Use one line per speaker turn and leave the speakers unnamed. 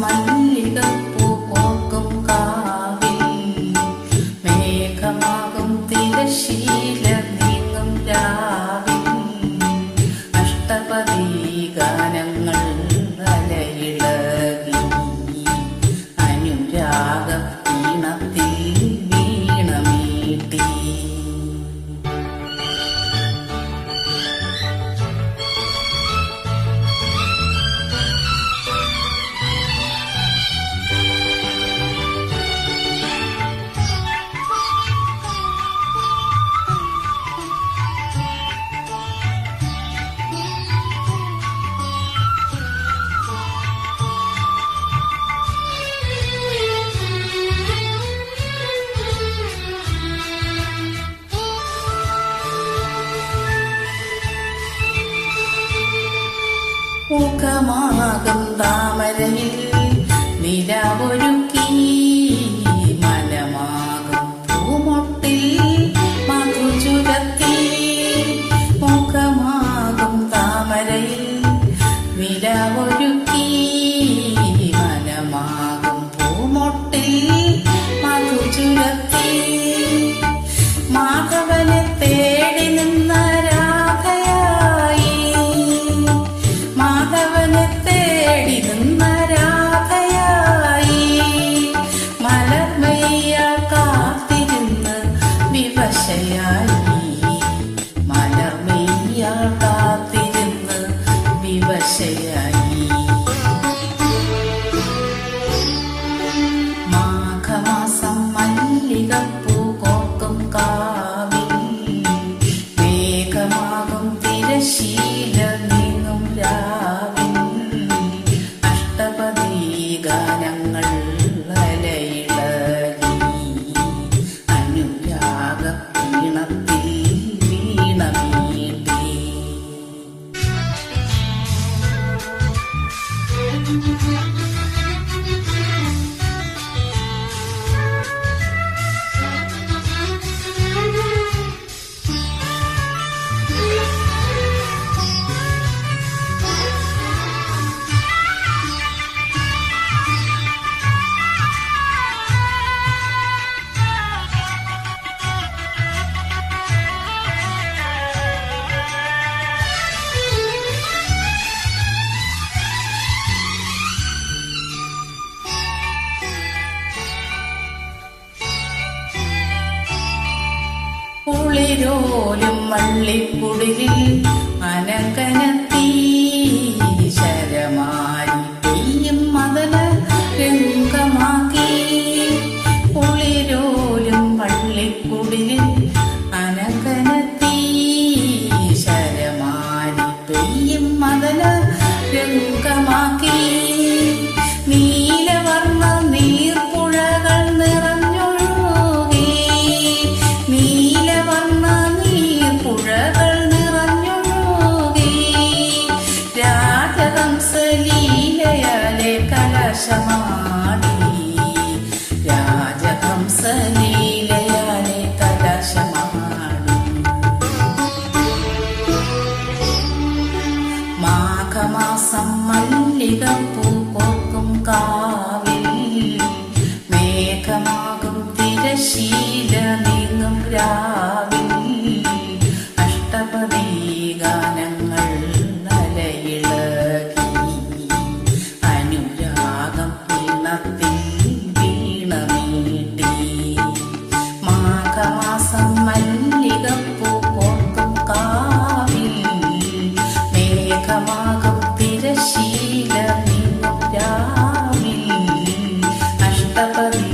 മല്ലികപ്പൂ പോക്കും കാവിൽ മേഘമാകും തിരശീല നീങ്ങും രാവിൽ അഷ്ടപതി ഗാനങ്ങൾ അലയിളകി. അനുരാഗ ഈണത്തിൽ വീണമീട്ടി. മുഖമാകും താമരയിൽ നിലവൊരുക്കി മനമാകും പൂമൊട്ടിൽ. മധുചുരത്തി മുഖമാകും താമരയിൽ. നിലവൊരുക്കി മനമാകും പൂമൊട്ടിൽ. മധുചുരത്തി മാധവനെ Thank you. കുളിരോലും വള്ളിക്കുടിലിൽ അനക്കനത്തി ശരമായി പെയ്യും മതല രംഗമാക്കി. കുളിരോലും വള്ളിക്കുടിലിൽ അനക്കനത്തി ശരമായി പെയ്യും മതല രംഗമാക്കി. നീലവർണ മാഘമാസം മല്ലികപ്പൂ കോർക്കും കാവിൽ. മേഘമാകും തിരശീല നീങ്ങും രാവിൽ തിരശീല നീങ്ങും രാവിൽ അഷ്ടപതി